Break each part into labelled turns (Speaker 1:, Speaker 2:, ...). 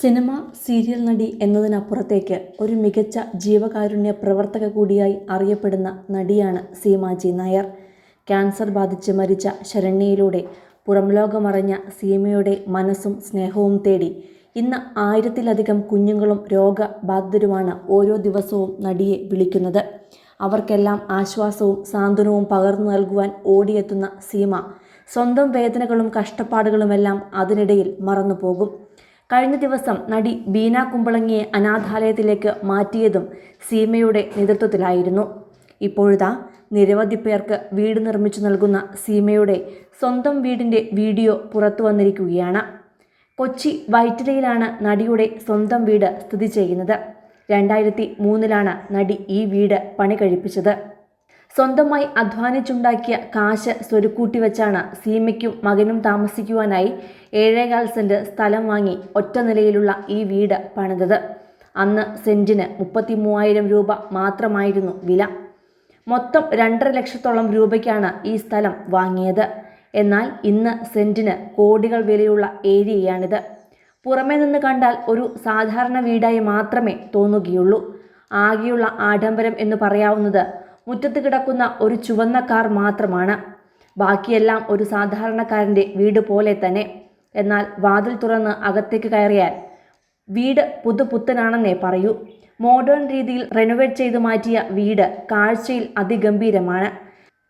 Speaker 1: Cinema serial നടി എന്നതിനപ്പുറത്തേക്ക് ഒരു മികച്ച ജീവകാരുണ്യ പ്രവർത്തക കൂടിയായി അറിയപ്പെടുന്ന നടിയാണ് സീമാജി നായർ. ക്യാൻസർ ബാധിച്ച് മരിച്ച ശരണ്യയിലൂടെ പുറംലോകമറിഞ്ഞ സീമയുടെ മനസ്സും സ്നേഹവും തേടി ഇന്ന് ആയിരത്തിലധികം കുഞ്ഞുങ്ങളും രോഗബാധിതരുമാണ് ഓരോ ദിവസവും നടിയെ വിളിക്കുന്നത്. അവർക്കെല്ലാം ആശ്വാസവും സാന്ത്വനവും പകർന്നു നൽകുവാൻ ഓടിയെത്തുന്ന സീമ സ്വന്തം വേദനകളും കഷ്ടപ്പാടുകളുമെല്ലാം അതിനിടയിൽ മറന്നുപോകും. കഴിഞ്ഞ ദിവസം നടി ബീന കുമ്പളങ്ങിയെ അനാഥാലയത്തിലേക്ക് മാറ്റിയതും സീമയുടെ നേതൃത്വത്തിലായിരുന്നു. ഇപ്പോഴിതാ നിരവധി പേർക്ക് വീട് നിർമ്മിച്ചു നൽകുന്ന സീമയുടെ സ്വന്തം വീടിന്റെ വീഡിയോ പുറത്തു വന്നിരിക്കുകയാണ്. കൊച്ചി വൈറ്റിലയിലാണ് നടിയുടെ സ്വന്തം വീട് സ്ഥിതി ചെയ്യുന്നത്. രണ്ടായിരത്തി മൂന്നിലാണ് നടി ഈ വീട് പണി കഴിപ്പിച്ചത് സ്വന്തമായി അധ്വാനിച്ചുണ്ടാക്കിയ കാശ് സ്വരുക്കൂട്ടി വെച്ചാണ് സീമയ്ക്കും മകനും താമസിക്കുവാനായി ഏഴേകാൽ സെന്റ് സ്ഥലം വാങ്ങി ഒറ്റ നിലയിലുള്ള ഈ വീട് പണിതത്. അന്ന് സെന്റിന് മുപ്പത്തി മൂവായിരം രൂപ മാത്രമായിരുന്നു വില. മൊത്തം രണ്ടര ലക്ഷത്തോളം രൂപയ്ക്കാണ് ഈ സ്ഥലം വാങ്ങിയത്. എന്നാൽ ഇന്ന് സെന്റിന് കോടികൾ വിലയുള്ള ഏരിയയാണിത്. പുറമേ നിന്ന് കണ്ടാൽ ഒരു സാധാരണ വീടായി മാത്രമേ തോന്നുകയുള്ളൂ. ആകെയുള്ള ആഡംബരം എന്ന് പറയാവുന്നത് മുറ്റത്ത് കിടക്കുന്ന ഒരു ചുവന്ന കാർ മാത്രമാണ്. ബാക്കിയെല്ലാം ഒരു സാധാരണക്കാരന്റെ വീട് പോലെ തന്നെ. എന്നാൽ വാതിൽ തുറന്ന് അകത്തേക്ക് കയറിയാൽ വീട് പുതുപുത്തനാണെന്നേ പറയൂ. മോഡേൺ രീതിയിൽ റെനോവേറ്റ് ചെയ്തു മാറ്റിയ വീട് കാഴ്ചയിൽ അതിഗംഭീരമാണ്.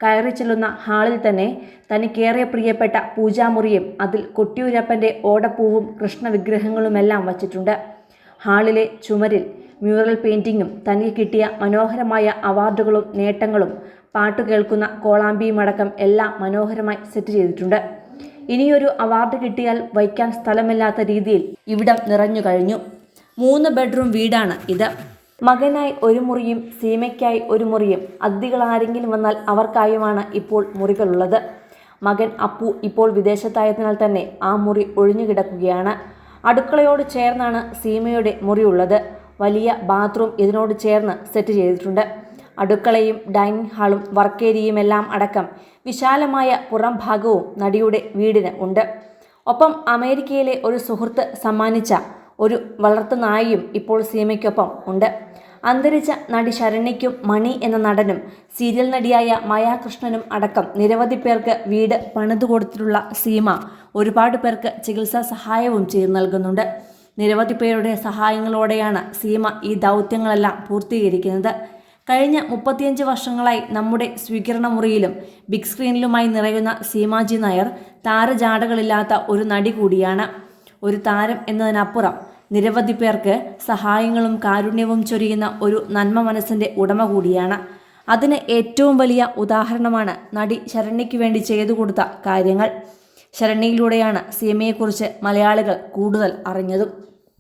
Speaker 1: കയറി ചെല്ലുന്ന ഹാളിൽ തന്നെ തനിക്കേറെ പ്രിയപ്പെട്ട പൂജാമുറിയും അതിൽ കൊട്ടിയൂരപ്പന്റെ ഓടപ്പൂവും കൃഷ്ണവിഗ്രഹങ്ങളുമെല്ലാം വച്ചിട്ടുണ്ട്. ഹാളിലെ ചുമരിൽ മ്യൂറൽ പെയിന്റിങ്ങും തനിക്ക് കിട്ടിയ മനോഹരമായ അവാർഡുകളും നേട്ടങ്ങളും പാട്ട് കേൾക്കുന്ന കോളാമ്പിയുമടക്കം എല്ലാം മനോഹരമായി സെറ്റ് ചെയ്തിട്ടുണ്ട്. ഇനിയൊരു അവാർഡ് കിട്ടിയാൽ വയ്ക്കാൻ സ്ഥലമില്ലാത്ത രീതിയിൽ ഇവിടം നിറഞ്ഞു കഴിഞ്ഞു. മൂന്ന് ബെഡ്റൂം വീടാണ് ഇത്. മകനായി ഒരു മുറിയും സീമയ്ക്കായി ഒരു മുറിയും അതിഥികൾ ആരെങ്കിലും വന്നാൽ അവർക്കായുമാണ് ഇപ്പോൾ മുറികളുള്ളത്. മകൻ അപ്പു ഇപ്പോൾ വിദേശത്തായതിനാൽ തന്നെ ആ മുറി ഒഴിഞ്ഞു കിടക്കുകയാണ് അടുക്കളയോട് ചേർന്നാണ് സീമയുടെ മുറിയുള്ളത് വലിയ ബാത്റൂം ഇതിനോട് ചേർന്ന് സെറ്റ് ചെയ്തിട്ടുണ്ട്. അടുക്കളയും ഡൈനിങ് ഹാളും വർക്ക് ഏരിയയും എല്ലാം അടക്കം വിശാലമായ പുറം ഭാഗവും നടിയുടെ വീടിന് ഉണ്ട്. ഒപ്പം അമേരിക്കയിലെ ഒരു സുഹൃത്ത് സമ്മാനിച്ച ഒരു വളർത്തു നായയും ഇപ്പോൾ സീമയ്ക്കൊപ്പം ഉണ്ട്. അന്തരിച്ച നടി ശരണ്യയ്ക്കും മണി എന്ന നടനും സീരിയൽ നടിയായ മായാകൃഷ്ണനും അടക്കം നിരവധി പേർക്ക് വീട് പണിതു കൊടുത്തിട്ടുള്ള സീമ ഒരുപാട് പേർക്ക് ചികിത്സാ സഹായവും ചെയ്തു നൽകുന്നുണ്ട്. നിരവധി പേരുടെ സഹായങ്ങളോടെയാണ് സീമ ഈ ദൗത്യങ്ങളെല്ലാം പൂർത്തീകരിക്കുന്നത്. കഴിഞ്ഞ മുപ്പത്തിയഞ്ച് വർഷങ്ങളായി നമ്മുടെ സ്വീകരണ മുറിയിലും ബിഗ് സ്ക്രീനിലുമായി നിറയുന്ന സീമാജി നായർ താരജാടകളില്ലാത്ത ഒരു നടി കൂടിയാണ്. ഒരു താരം എന്നതിനപ്പുറം നിരവധി പേർക്ക് സഹായങ്ങളും കാരുണ്യവും ചൊരിയുന്ന ഒരു നന്മ മനസ്സിന്റെ ഉടമ കൂടിയാണ്. അതിന് ഏറ്റവും വലിയ ഉദാഹരണമാണ് നടി ശരണ്യയ്ക്ക് വേണ്ടി ചെയ്തു കൊടുത്ത കാര്യങ്ങൾ. ശരണ്യയിലൂടെയാണ് സീമയെക്കുറിച്ച് മലയാളികൾ കൂടുതൽ അറിഞ്ഞതും.